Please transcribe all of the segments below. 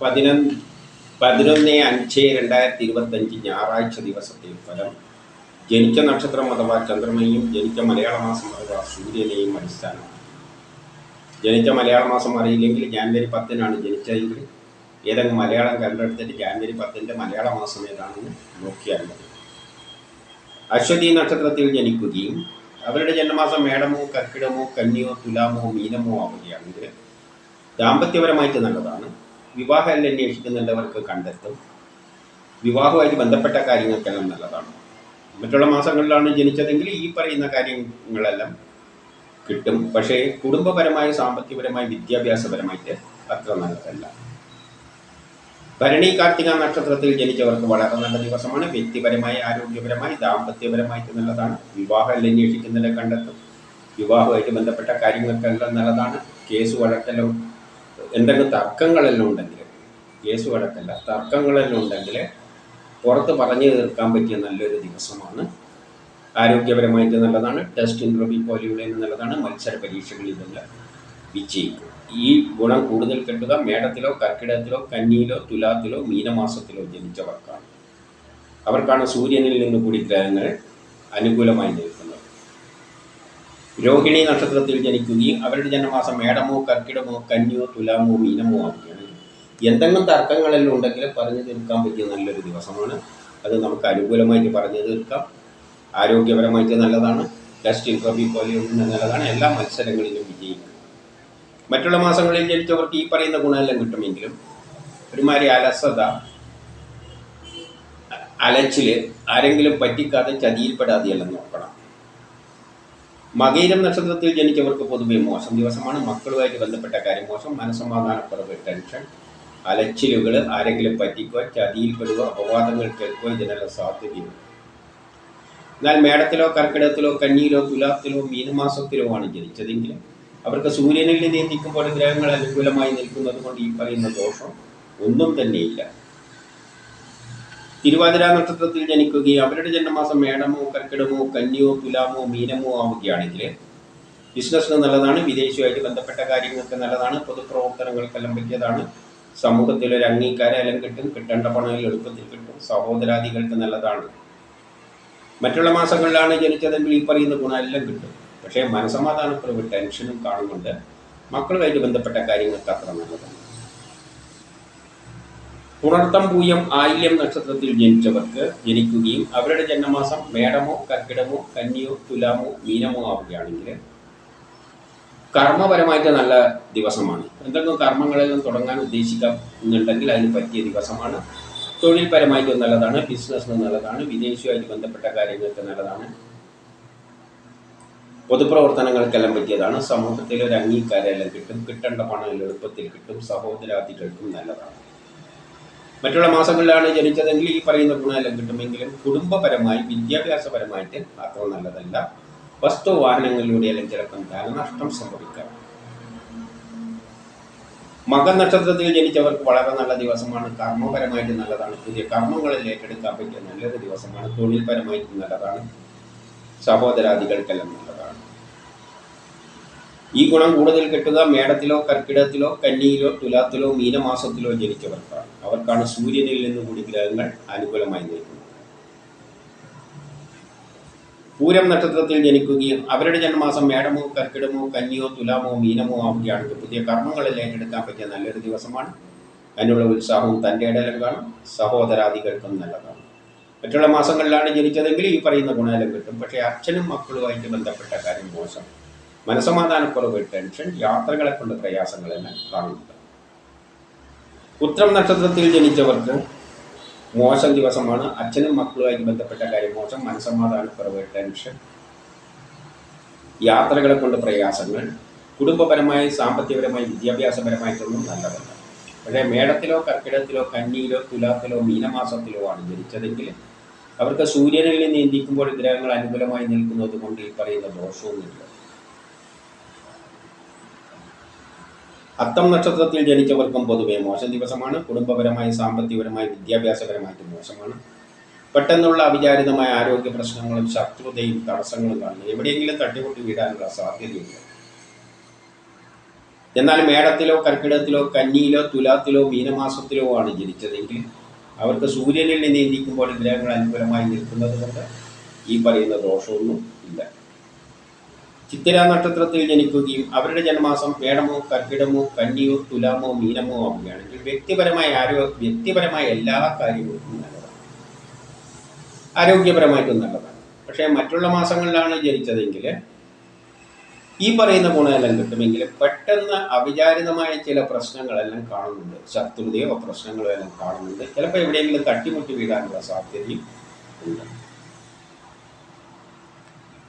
പതിനൊന്ന് പതിനൊന്ന് അഞ്ച് രണ്ടായിരത്തി ഇരുപത്തഞ്ച് ഞായറാഴ്ച ദിവസത്തെ ഫലം. ജനിച്ച നക്ഷത്രം അഥവാ ചന്ദ്രനെയും ജനിച്ച മലയാള മാസം അഥവാ സൂര്യനെയും അടിസ്ഥാനമാണ് ജനിച്ച മലയാള മാസം അറിയില്ലെങ്കിൽ ജാനുവരി പത്തിനാണ് ജനിച്ചതെങ്കിൽ ഏതെങ്കിലും മലയാളം കണ്ടെടുത്തിട്ട് ജാനുവരി പത്തിന്റെ മലയാള മാസം ഏതാണെന്ന് നോക്കിയാൽ മതി. അശ്വതി നക്ഷത്രത്തിൽ ജനിക്കുകയും അവരുടെ ജന്മമാസം മേടമോ കർക്കിടമോ കന്നിയോ തുലാമോ മീനമോ ആവുകയാണെങ്കിൽ ദാമ്പത്യപരമായിട്ട് നല്ലതാണ്. വിവാഹം അന്വേഷിക്കുന്നുള്ളവർക്ക് കണ്ടെത്തും. വിവാഹവുമായിട്ട് ബന്ധപ്പെട്ട കാര്യങ്ങൾക്കെല്ലാം നല്ലതാണ്. മറ്റുള്ള മാസങ്ങളിലാണ് ജനിച്ചതെങ്കിൽ ഈ പറയുന്ന കാര്യങ്ങളെല്ലാം കിട്ടും. പക്ഷേ കുടുംബപരമായി സാമ്പത്തികപരമായി വിദ്യാഭ്യാസപരമായിട്ട് അത്ര നല്ലതല്ല. ഭരണി കാർത്തിക നക്ഷത്രത്തിൽ ജനിച്ചവർക്ക് വളരെ നല്ല ദിവസമാണ്. വ്യക്തിപരമായി ആരോഗ്യപരമായി ദാമ്പത്യപരമായിട്ട് നല്ലതാണ്. വിവാഹം അന്വേഷിക്കുന്നതിനെ കണ്ടെത്തും. വിവാഹവുമായിട്ട് ബന്ധപ്പെട്ട കാര്യങ്ങൾക്കെല്ലാം നല്ലതാണ്. കേസ് വഴക്കെല്ലാം എന്തെങ്കിലും തർക്കങ്ങളെല്ലാം ഉണ്ടെങ്കിൽ കേസ് വഴക്കല്ല തർക്കങ്ങളെല്ലാം ഉണ്ടെങ്കിൽ പുറത്ത് പറഞ്ഞു തീർക്കാൻ പറ്റിയ നല്ലൊരു ദിവസമാണ്. ആരോഗ്യപരമായിട്ട് നല്ലതാണ് ടെസ്റ്റ് ഇന്റർവ്യൂ പോലെയുള്ള നല്ലതാണ് മത്സര പരീക്ഷകളിൽ പരീക്ഷകളിലെല്ലാം വിജയിക്കും. ഈ ഗുണം കൂടുതൽ കിട്ടുക മേടത്തിലോ കർക്കിടകത്തിലോ കന്നിയിലോ തുലാത്തിലോ മീനമാസത്തിലോ ജനിച്ചവർക്കാണ്. അവർക്കാണ് സൂര്യനിൽ നിന്ന് കൂടി ഗ്രഹങ്ങൾ അനുകൂലമായി നിൽക്കുന്നത് രോഹിണി നക്ഷത്രത്തിൽ ജനിക്കുകയും അവരുടെ ജന്മമാസം മേടമോ കർക്കിടമോ കന്നിയോ തുലാമോ മീനമോ ആവുകയാണ്. എന്തെങ്കിലും തർക്കങ്ങളെല്ലാം ഉണ്ടെങ്കിൽ പറഞ്ഞു തീർക്കാൻ പറ്റിയ നല്ലൊരു ദിവസമാണ്. അത് നമുക്ക് അനുകൂലമായിട്ട് പറഞ്ഞു തീർക്കാം. ആരോഗ്യപരമായിട്ട് നല്ലതാണ്. ടെസ്റ്റ് ഇൻട്രോബി പോലെയുള്ള നല്ലതാണ്. എല്ലാ മത്സരങ്ങളിലും വിജയിക്കും. മറ്റുള്ള മാസങ്ങളിൽ ജനിച്ചവർക്ക് ഈ പറയുന്ന ഗുണമെല്ലാം കിട്ടുമെങ്കിലും ഒരുമാതിരി അലസത അലച്ചിൽ ആരെങ്കിലും പറ്റിക്കാതെ ചതിയിൽപ്പെടാതെയെല്ലാം നോക്കണം. മകീരം നക്ഷത്രത്തിൽ ജനിച്ചവർക്ക് പൊതുവെ മോശം ദിവസമാണ്. മക്കളുമായിട്ട് ബന്ധപ്പെട്ട കാര്യം മോശം. മനസ്സമാധാനക്കുറവ് ടെൻഷൻ അലച്ചിലുകൾ ആരെങ്കിലും പറ്റിക്കുക ചതിയിൽപ്പെടുക അപവാദങ്ങൾ കേൾക്കുക ഇതിനെല്ലാം സാധ്യതയുണ്ട്. എന്നാൽ മേടത്തിലോ കർക്കിടകത്തിലോ കന്നിയിലോ തുലാത്തിലോ മീനമാസത്തിലോ ആണ് ജനിച്ചതെങ്കിൽ അവർക്ക് സൂര്യനിൽ നിയന്ത്രിക്കുമ്പോൾ ഗ്രഹങ്ങൾ അനുകൂലമായി നിൽക്കുന്നത് കൊണ്ട് ഈ പറയുന്ന ദോഷം ഒന്നും തന്നെയില്ല. തിരുവാതിര നക്ഷത്രത്തിൽ ജനിക്കുകയും അവരുടെ ജന്മമാസം മേടമോ കർക്കിടമോ കന്നിയോ തുലാമോ മീനമോ ആവുകയാണെങ്കിൽ ബിസിനസ്സിന് നല്ലതാണ് വിദേശവുമായിട്ട് ബന്ധപ്പെട്ട കാര്യങ്ങൾക്ക് നല്ലതാണ് പൊതുപ്രവർത്തനങ്ങൾക്കെല്ലാം പറ്റിയതാണ്. സമൂഹത്തിൽ ഒരു അംഗീകാരം എല്ലാം കിട്ടും കിട്ടേണ്ട പണം എളുപ്പത്തിൽ കിട്ടും സഹോദരാദികൾക്ക് നല്ലതാണ്. മറ്റുള്ള മാസങ്ങളിലാണ് ജനിച്ചതെങ്കിൽ ഈ പറയുന്ന ഗുണമെല്ലാം കിട്ടും. പക്ഷേ മനസമാധാനക്കുറവ് ടെൻഷനും കാണുന്നുണ്ട്. മക്കളുമായിട്ട് ബന്ധപ്പെട്ട കാര്യങ്ങൾക്ക് അത്ര നല്ലതാണ് പുണർത്തം പൂയം ആയില്യം നക്ഷത്രത്തിൽ ജനിച്ചവർക്ക് ജനിക്കുകയും അവരുടെ ജന്മമാസം മേടമോ കർക്കിടമോ കന്നിയോ തുലാമോ മീനമോ ആവുകയാണെങ്കിൽ കർമ്മപരമായിട്ട് നല്ല ദിവസമാണ്. എന്തെങ്കിലും കർമ്മങ്ങളിൽ നിന്ന് തുടങ്ങാൻ ഉദ്ദേശിക്കുന്നുണ്ടെങ്കിൽ അതിന് പറ്റിയ ദിവസമാണ്. തൊഴിൽപരമായിട്ട് നല്ലതാണ് ബിസിനസ്സിന് നല്ലതാണ് വിദേശവുമായിട്ട് ബന്ധപ്പെട്ട കാര്യങ്ങൾക്ക് നല്ലതാണ്. പൊതുപ്രവർത്തനങ്ങൾക്കെല്ലാം പറ്റിയതാണ്. സമൂഹത്തിൽ ഒരു അംഗീകാരം എല്ലാം കിട്ടും കിട്ടേണ്ട പണം എളുപ്പത്തിൽ കിട്ടും സഹോദരാദികൾക്കും നല്ലതാണ്. മറ്റുള്ള മാസങ്ങളിലാണ് ജനിച്ചതെങ്കിൽ ഈ പറയുന്ന ഗുണമെല്ലാം കിട്ടുമെങ്കിലും കുടുംബപരമായി വിദ്യാഭ്യാസപരമായിട്ട് അത്ര നല്ലതല്ല. വസ്തു വാഹനങ്ങളിലൂടെയെല്ലാം ചിലപ്പം ധനനഷ്ടം സംഭവിക്കാം. മകൻ നക്ഷത്രത്തിൽ ജനിച്ചവർക്ക് വളരെ നല്ല ദിവസമാണ്. കർമ്മപരമായിട്ട് നല്ലതാണ്. പുതിയ കർമ്മങ്ങളിൽ ഏറ്റെടുക്കാൻ പറ്റിയ നല്ലൊരു ദിവസമാണ്. തൊഴിൽപരമായിട്ട് നല്ലതാണ്. സഹോദരാദികൾക്കെല്ലാം നല്ലതാണ്. ഈ ഗുണം കൂടുതൽ കിട്ടുക മേടത്തിലോ കർക്കിടത്തിലോ കന്നിയിലോ തുലാത്തിലോ മീനമാസത്തിലോ ജനിച്ചവർക്കാണ് അവർക്കാണ് സൂര്യനിൽ നിന്ന് കൂടി ഗ്രഹങ്ങൾ അനുകൂലമായി നിൽക്കുന്നത്. പൂരം നക്ഷത്രത്തിൽ ജനിക്കുകയും അവരുടെ ജന്മമാസം മേടമോ കർക്കിടമോ കന്നിയോ തുലാമോ മീനമോ ആവുകയാണെങ്കിൽ പുതിയ കർമ്മങ്ങളിൽ ഏറ്റെടുക്കാൻ പറ്റിയ നല്ലൊരു ദിവസമാണ്. അതിനുള്ള ഉത്സാഹവും തന്റെ ഇടയിലും കാണും. സഹോദരാദികൾക്കും നല്ലതാണ്. മറ്റുള്ള മാസങ്ങളിലാണ് ജനിച്ചതെങ്കിൽ ഈ പറയുന്ന ഗുണമെല്ലാം കിട്ടും. പക്ഷേ അച്ഛനും മക്കളുമായിട്ട് ബന്ധപ്പെട്ട കാര്യം മോശം. മനസമാധാനക്കുറവ് ടെൻഷൻ യാത്രകളെ കൊണ്ട് പ്രയാസങ്ങളെല്ലാം കാണുന്നുണ്ട്. ഉത്രം നക്ഷത്രത്തിൽ ജനിച്ചവർക്ക് മോശം ദിവസമാണ്. അച്ഛനും മക്കളുമായി ബന്ധപ്പെട്ട കാര്യം മോശം. മനസമാധാനക്കുറവ് ടെൻഷൻ യാത്രകളെ കൊണ്ട് പ്രയാസങ്ങൾ. കുടുംബപരമായി സാമ്പത്തികപരമായി വിദ്യാഭ്യാസപരമായിട്ടൊന്നും നല്ലതല്ല. പക്ഷേ മേടത്തിലോ കർക്കിടത്തിലോ കന്നിയിലോ തുലാത്തിലോ മീനമാസത്തിലോ ആണ് ജനിച്ചതെങ്കിൽ അവർക്ക് സൂര്യനിൽ നിന്ന് ഇന്ത്യക്കുമ്പോൾ ഗ്രഹങ്ങൾ അനുകൂലമായി നിൽക്കുന്നത് കൊണ്ട് ഈ പറയുന്ന ദോഷമൊന്നുമില്ല. അത്തം നക്ഷത്രത്തിൽ ജനിച്ചവർക്കും പൊതുവെ മോശം ദിവസമാണ്. കുടുംബപരമായി സാമ്പത്തികപരമായി വിദ്യാഭ്യാസപരമായിട്ട് മോശമാണ്. പെട്ടെന്നുള്ള അവിചാരിതമായ ആരോഗ്യ പ്രശ്നങ്ങളും ശത്രുതയും തടസ്സങ്ങളും കാണുന്നു എവിടെയെങ്കിലും തട്ടിപൊട്ടി വീടാനുള്ള സാധ്യതയുണ്ട്. എന്നാൽ മേടത്തിലോ കർക്കിടത്തിലോ കന്നിയിലോ തുലാത്തിലോ മീനമാസത്തിലോ ആണ് ജനിച്ചതെങ്കിൽ അവർക്ക് സൂര്യനിൽ നിന്ന് ഇരിക്കുമ്പോൾ ഗ്രഹങ്ങൾ അനുകൂലമായി നിൽക്കുന്നത് കൊണ്ട് ഈ പറയുന്ന ദോഷമൊന്നും ഇല്ല. ചിത്തിര നക്ഷത്രത്തിൽ ജനിക്കുകയും അവരുടെ ജന്മാസം മേടമോ കർക്കിടമോ കന്നിയോ തുലാമോ മീനമോ ആവുകയാണെങ്കിൽ വ്യക്തിപരമായ ആരോ വ്യക്തിപരമായ എല്ലാ കാര്യങ്ങൾക്കും നല്ലതാണ്. ആരോഗ്യപരമായിട്ടും നല്ലതാണ്. പക്ഷേ മറ്റുള്ള മാസങ്ങളിലാണ് ജനിച്ചതെങ്കിൽ ഈ പറയുന്ന ഗുണമെല്ലാം കിട്ടുമെങ്കിൽ പെട്ടെന്ന് അവിചാരിതമായ ചില പ്രശ്നങ്ങളെല്ലാം കാണുന്നുണ്ട്. ശത്രുതയോ പ്രശ്നങ്ങളോ എല്ലാം കാണുന്നുണ്ട്. ചിലപ്പോൾ എവിടെയെങ്കിലും തട്ടിമുട്ടി വീഴാനുള്ള സാധ്യതയും ഉണ്ട്.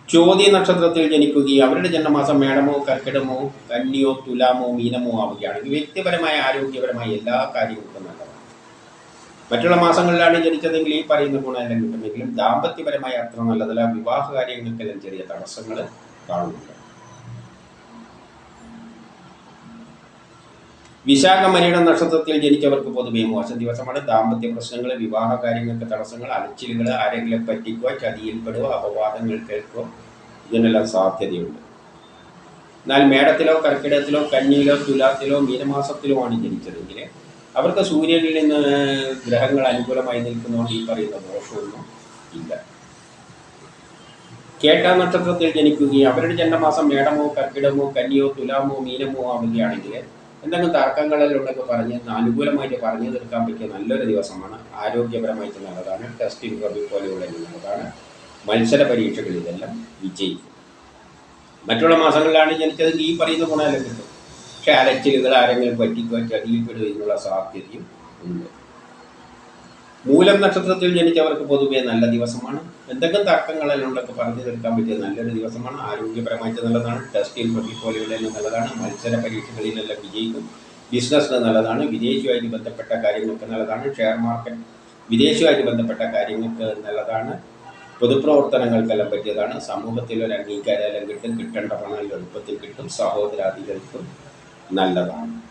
ചോദ്യ നക്ഷത്രത്തിൽ ജനിക്കുകയും അവരുടെ ജന്മമാസം മേടമോ കർക്കിടമോ കന്നിയോ തുലാമോ മീനമോ ആവുകയാണെങ്കിൽ വ്യക്തിപരമായ ആരോഗ്യപരമായ എല്ലാ കാര്യങ്ങൾക്കും നല്ലതാണ്. മറ്റുള്ള മാസങ്ങളിലാണ് ജനിച്ചതെങ്കിൽ ഈ പറയുന്ന ഗുണമെല്ലാം കിട്ടുമെങ്കിലും ദാമ്പത്യപരമായ അത്ര നല്ലതല്ല. വിവാഹ കാര്യങ്ങൾക്കെല്ലാം ചെറിയ തടസ്സങ്ങൾ കാണുന്നുണ്ട്. വിശാഖമരിയുടെ നക്ഷത്രത്തിൽ ജനിച്ചവർക്ക് പൊതുവെ മോശം ദിവസമാണ്. ദാമ്പത്യ പ്രശ്നങ്ങൾ വിവാഹ കാര്യങ്ങൾക്ക് തടസ്സങ്ങൾ അലച്ചിലുകൾ ആരെങ്കിലും പറ്റിക്കുക ചതിയിൽപ്പെടുക അപവാദങ്ങൾ കേൾക്കുക ഇതിനെല്ലാം സാധ്യതയുണ്ട്. എന്നാൽ മേടത്തിലോ കർക്കിടത്തിലോ കന്നിയിലോ തുലാത്തിലോ മീനമാസത്തിലോ ആണ് ജനിച്ചതെങ്കിൽ അവർക്ക് സൂര്യനിൽ നിന്ന് ഗ്രഹങ്ങൾ അനുകൂലമായി നിൽക്കുന്നതുകൊണ്ട് ഈ പറയുന്ന ദോഷമൊന്നും ഇല്ല. കേട്ട നക്ഷത്രത്തിൽ ജനിക്കുകയും അവരുടെ ജന്മമാസം മേടമോ കർക്കിടമോ കന്നിയോ തുലാമോ മീനമോ ആവുകയാണെങ്കിൽ എന്തെങ്കിലും തർക്കങ്ങളെല്ലാം ഉണ്ടൊക്കെ പറഞ്ഞ് അനുകൂലമായിട്ട് പറഞ്ഞു തീർക്കാൻ പറ്റിയ നല്ലൊരു ദിവസമാണ്. ആരോഗ്യപരമായിട്ട് നല്ലതാണ് ടെസ്റ്റിംഗ് റബി പോലെയുള്ള നല്ലതാണ് മത്സര പരീക്ഷകൾ ഇതെല്ലാം വിജയിക്കും. മറ്റുള്ള മാസങ്ങളിലാണ് ജനിച്ചത്. ഈ പറയുന്ന ഗുണമെല്ലാം കിട്ടും. പക്ഷെ അലച്ചിലുകൾ ആരെങ്കിലും പറ്റിക്കുക ചതിയിൽപ്പെടുക എന്നുള്ള സാധ്യതയും ഉണ്ട്. മൂലം നക്ഷത്രത്തിൽ ജനിച്ചവർക്ക് പൊതുവേ നല്ല ദിവസമാണ്. എന്തൊക്കെ തർക്കങ്ങളെല്ലാം ഉണ്ടൊക്കെ പറഞ്ഞു തീർക്കാൻ പറ്റിയ നല്ലൊരു ദിവസമാണ്. ആരോഗ്യപരമായിട്ട് നല്ലതാണ്. ടെസ്റ്റിൽ പോലെയുള്ള നല്ലതാണ്. മത്സര പരീക്ഷകളിലെല്ലാം വിജയിക്കും. ബിസിനസ്സിന് നല്ലതാണ്. വിദേശവുമായിട്ട് ബന്ധപ്പെട്ട കാര്യങ്ങൾക്ക് നല്ലതാണ്. ഷെയർ മാർക്കറ്റ് വിദേശവുമായിട്ട് ബന്ധപ്പെട്ട കാര്യങ്ങൾക്ക് നല്ലതാണ്. പൊതുപ്രവർത്തനങ്ങൾക്കെല്ലാം പറ്റിയതാണ്. സമൂഹത്തിൽ ഒരു അംഗീകാരമെല്ലാം കിട്ടും. കിട്ടേണ്ട പണം എളുപ്പത്തിൽ കിട്ടും. സഹോദരാദികൾക്കും നല്ലതാണ്.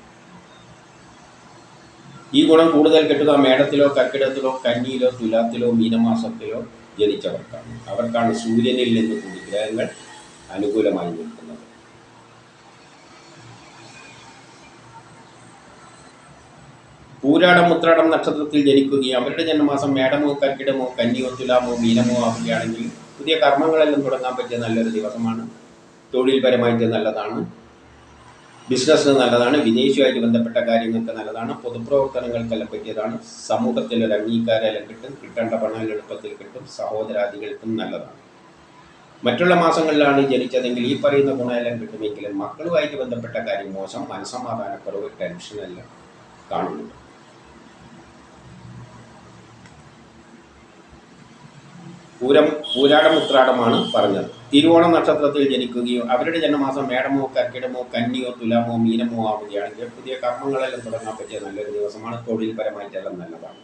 ഈ ഗുണം കൂടുതൽ കിട്ടുക മേടത്തിലോ കർക്കിടത്തിലോ കന്നിയിലോ തുലാത്തിലോ മീനമാസത്തിലോ ജനിച്ചവർക്കാണ്. അവർക്കാണ് സൂര്യനിൽ നിന്ന് കൂടി ഗ്രഹങ്ങൾ അനുകൂലമായി നിൽക്കുന്നത്. പൂരാടം ഉത്രാടം നക്ഷത്രത്തിൽ ജനിക്കുകയും അവരുടെ ജന്മമാസം മേടമോ കർക്കിടമോ കന്നിയോ തുലാമോ മീനമോ ആവുകയാണെങ്കിൽ പുതിയ കർമ്മങ്ങളെല്ലാം തുടങ്ങാൻ പറ്റിയ നല്ലൊരു ദിവസമാണ്. തൊഴിൽപരമായിട്ട് നല്ലതാണ്. ബിസിനസ്സിന് നല്ലതാണ് വിദേശിയുമായിട്ട് ബന്ധപ്പെട്ട കാര്യങ്ങൾക്ക് നല്ലതാണ് പൊതുപ്രവർത്തനങ്ങൾക്കെല്ലാം പറ്റിയതാണ് സമൂഹത്തിൽ ഒരു അംഗീകാരമെല്ലാം കിട്ടും കിട്ടേണ്ട പണം എളുപ്പത്തിൽ കിട്ടും സഹോദരാദികൾക്കും നല്ലതാണ്. മറ്റുള്ള മാസങ്ങളിലാണ് ജനിച്ചതെങ്കിൽ ഈ പറയുന്ന ഗുണമെല്ലാം കിട്ടുമെങ്കിലും മക്കളുമായിട്ട് ബന്ധപ്പെട്ട കാര്യം മോശം മനസ്സമാധാനക്കുറവ് ടെൻഷനെല്ലാം കാണുന്നുണ്ട്. പൂരം പൂരാടം ഉത്രാടമാണ് പറഞ്ഞത്. തിരുവോണം നക്ഷത്രത്തിൽ ജനിക്കുകയോ അവരുടെ ജന്മമാസം മേടമോ കർക്കിടമോ കന്നിയോ തുലാമോ മീനമോ ആവുകയാണെങ്കിൽ പുതിയ കർമ്മങ്ങളെല്ലാം തുടങ്ങാൻ പറ്റിയ നല്ലൊരു ദിവസമാണ്. തൊഴിൽപരമായിട്ടെല്ലാം നല്ലതാണ്.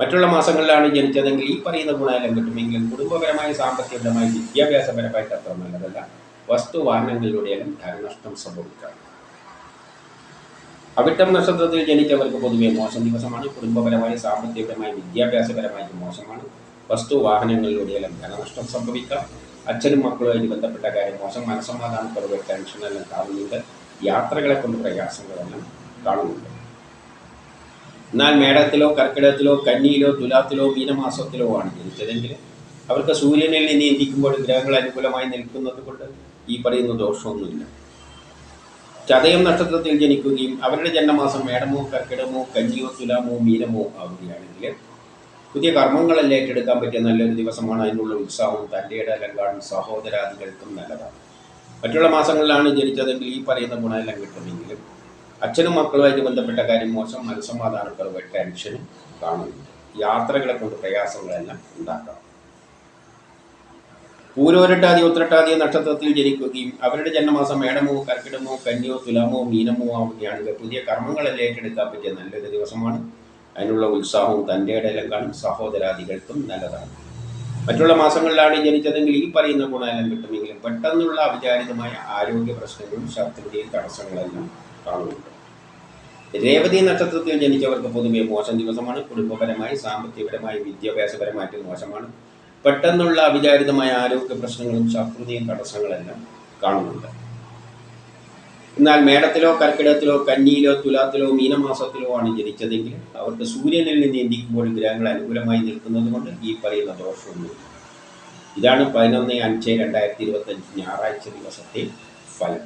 മറ്റുള്ള മാസങ്ങളിലാണ് ജനിച്ചതെങ്കിൽ ഈ പറയുന്ന ഗുണമെല്ലാം കിട്ടുമെങ്കിലും കുടുംബപരമായി സാമ്പത്തികപരമായി വിദ്യാഭ്യാസപരമായിട്ട് അത്ര നല്ലതല്ല. വസ്തുവാഹനങ്ങളിലൂടെയെല്ലാം ധനനഷ്ടം സംഭവിക്കാം. അവിട്ടം നക്ഷത്രത്തിൽ ജനിച്ചവർക്ക് പൊതുവെ മോശം ദിവസമാണ്. കുടുംബപരമായി സാമ്പത്തികപരമായി വിദ്യാഭ്യാസപരമായിട്ട് മോശമാണ്. വസ്തു വാഹനങ്ങളിലൂടെയെല്ലാം ധനനഷ്ടം സംഭവിക്കാം. അച്ഛനും മക്കളുമായി ബന്ധപ്പെട്ട കാര്യം മോശം. മനസ്സമാധാനക്കുറവ് ടെൻഷനെല്ലാം കാണുന്നുണ്ട് യാത്രകളെ കൊണ്ട് പ്രയാസങ്ങളെല്ലാം കാണുന്നുണ്ട് എന്നാൽ മേടത്തിലോ കർക്കിടകത്തിലോ കന്നിയിലോ തുലാത്തിലോ മീനമാസത്തിലോ ആണ് ജനിച്ചതെങ്കിൽ അവർക്ക് സൂര്യനിൽ നിന്ന് ഇരിക്കുമ്പോൾ ഗ്രഹങ്ങൾ അനുകൂലമായി നിൽക്കുന്നത് കൊണ്ട് ഈ പറയുന്ന ദോഷമൊന്നുമില്ല. ചതയം നക്ഷത്രത്തിൽ ജനിക്കുകയും അവരുടെ ജന്മമാസം മേടമോ കർക്കിടമോ കന്നിയോ തുലാമോ മീനമോ ആവുകയാണെങ്കിൽ പുതിയ കർമ്മങ്ങളെല്ലാം ഏറ്റെടുക്കാൻ പറ്റിയ നല്ലൊരു ദിവസമാണ് അതിനുള്ള ഉത്സാഹവും തന്റെയുടെ അലങ്കാടും സഹോദരാദികൾക്കും നല്ലതാണ്. മറ്റുള്ള മാസങ്ങളിലാണ് ജനിച്ചതെങ്കിൽ ഈ പറയുന്ന ഗുണമെല്ലാം കിട്ടുമെങ്കിലും അച്ഛനും മക്കളുമായിട്ട് ബന്ധപ്പെട്ട കാര്യം മോശം മനസ്സമാധാനക്കുറവ് ടെൻഷനും കാണുന്നുണ്ട് യാത്രകളെ കൊണ്ട് പ്രയാസങ്ങളെല്ലാം ഉണ്ടാക്കാം. പൂരോരട്ടാതി ഉത്രട്ടാതി നക്ഷത്രത്തിൽ ജനിക്കുകയും അവരുടെ ജന്മമാസം മേടമോ കർക്കിടമോ കന്യോ തുലാമോ മീനമോ ആവുകയാണെങ്കിൽ പുതിയ കർമ്മങ്ങളെല്ലാം ഏറ്റെടുക്കാൻ പറ്റിയ നല്ലൊരു ദിവസമാണ് അതിനുള്ള ഉത്സാഹവും തന്റെ ഇടയിലും കാണും. സഹോദരാദികൾക്കും നല്ലതാണ്. മറ്റുള്ള മാസങ്ങളിലാണ് ജനിച്ചതെങ്കിൽ ഈ പറയുന്ന ഗുണമെല്ലാം കിട്ടുമെങ്കിലും പെട്ടെന്നുള്ള അവിചാരിതമായ ആരോഗ്യ പ്രശ്നങ്ങളും ശത്രുതയും തടസ്സങ്ങളെല്ലാം കാണുന്നുണ്ട്. രേവതി നക്ഷത്രത്തിൽ ജനിച്ചവർക്ക് പൊതുവെ മോശം ദിവസമാണ്. കുടുംബപരമായി സാമ്പത്തികപരമായി വിദ്യാഭ്യാസപരമായിട്ട് മോശമാണ്. പെട്ടെന്നുള്ള അവിചാരിതമായ ആരോഗ്യ പ്രശ്നങ്ങളും ശത്രുതയും തടസ്സങ്ങളെല്ലാം കാണുന്നുണ്ട്. എന്നാൽ മേടത്തിലോ കർക്കിടകത്തിലോ കന്നിയിലോ തുലാത്തിലോ മീനമാസത്തിലോ ആണ് ജനിച്ചതെങ്കിൽ അവർക്ക് സൂര്യനിൽ നിന്ന് എന്തിക്കുമ്പോൾ ഗ്രഹങ്ങൾ അനുകൂലമായി നിൽക്കുന്നത് കൊണ്ട് ഈ പറയുന്ന ദോഷമൊന്നുമില്ല. ഇതാണ് പതിനൊന്ന് അഞ്ച് രണ്ടായിരത്തി ഇരുപത്തഞ്ച് ഞായറാഴ്ച ദിവസത്തെ ഫലം.